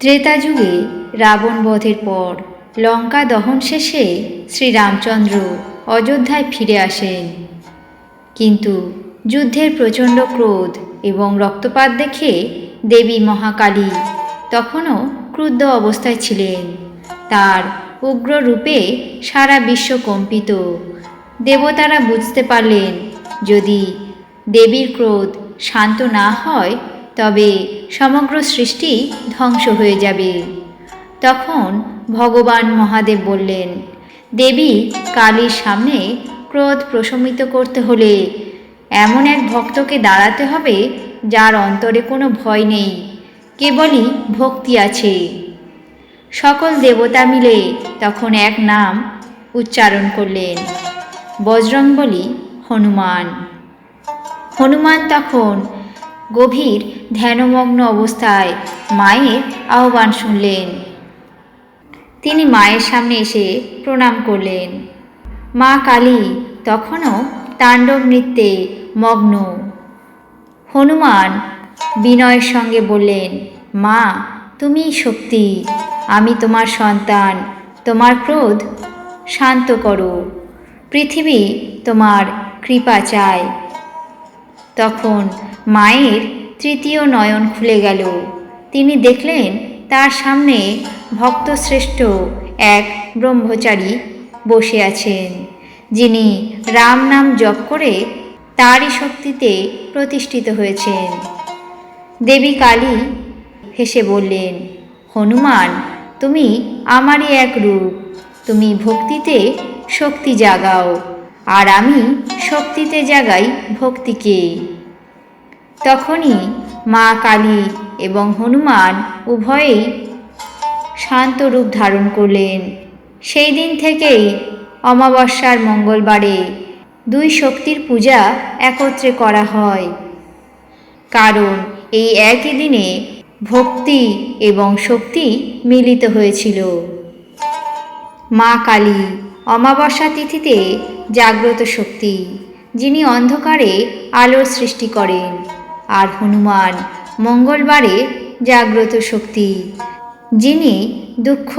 ত্রেতা যুগে রাবণ বধের পর লঙ্কা দহন শেষে শ্রীরামচন্দ্র অযোধ্যায় ফিরে আসেন। কিন্তু যুদ্ধের প্রচণ্ড ক্রোধ এবং রক্তপাত দেখে দেবী মহাকালী তখনও ক্রুদ্ধ অবস্থায় ছিলেন। তার উগ্র রূপে সারা বিশ্ব কম্পিত। দেবতারা বুঝতে পারলেন, যদি দেবীর ক্রোধ শান্ত না হয় তবে সমগ্র সৃষ্টি ধ্বংস হয়ে যাবে। তখন ভগবান মহাদেব বললেন, দেবী, কালীর সামনে ক্রোধ প্রশমিত করতে হলে এমন এক ভক্তকে দাঁড়াতে হবে যার অন্তরে কোনো ভয় নেই, কেবলই ভক্তি আছে। সকল দেবতা মিলে তখন এক নাম উচ্চারণ করলেন, বজরংবলী হনুমান। হনুমান তখন গভীর ধ্যানমগ্ন অবস্থায় মায়ের আহ্বান শুনলেন। তিনি মায়ের সামনে এসে প্রণাম করলেন। মা কালী, তখনও তাণ্ডব নৃত্যে মগ্ন। হনুমান বিনয়ের সঙ্গে বললেন, মা তুমি শক্তি, আমি তোমার সন্তান, তোমার ক্রোধ শান্ত করো। পৃথিবী তোমার কৃপা চায়। তখন মায়ের তৃতীয় নয়ন খুলে গেল। তিনি দেখলেন, তার সামনে ভক্তশ্রেষ্ঠ এক ব্রহ্মচারী বসে আছেন, যিনি রাম নাম জপ করে তারই শক্তিতে প্রতিষ্ঠিত হয়েছেন। দেবী কালী হেসে বললেন, হনুমান, তুমি আমারই এক রূপ। তুমি ভক্তিতে শক্তি জাগাও। আর আমি শক্তিতে জাগাই ভক্তিকে। তখনই মা কালী এবং হনুমান উভয়েই শান্ত রূপ ধারণ করলেন। সেই দিন থেকেই অমাবস্যার মঙ্গলবারে দুই শক্তির পূজা একত্রে করা হয়। কারণ এই একই দিনে ভক্তি এবং শক্তি মিলিত হয়েছিল। মা কালী অমাবস্যা তিথিতে জাগ্রত শক্তি, যিনি অন্ধকারে আলোর সৃষ্টি করেন। আর হনুমান মঙ্গলবারে জাগ্রত শক্তি, যিনি দুঃখ,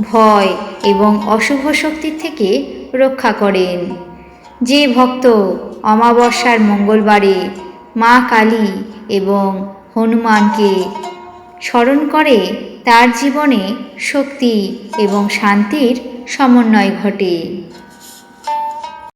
ভয় এবং অশুভ শক্তির থেকে রক্ষা করেন। যে ভক্ত অমাবস্যার মঙ্গলবারে মা কালী এবং হনুমানকে স্মরণ করে, তার জীবনে শক্তি এবং শান্তির সমন্বয় ঘটে।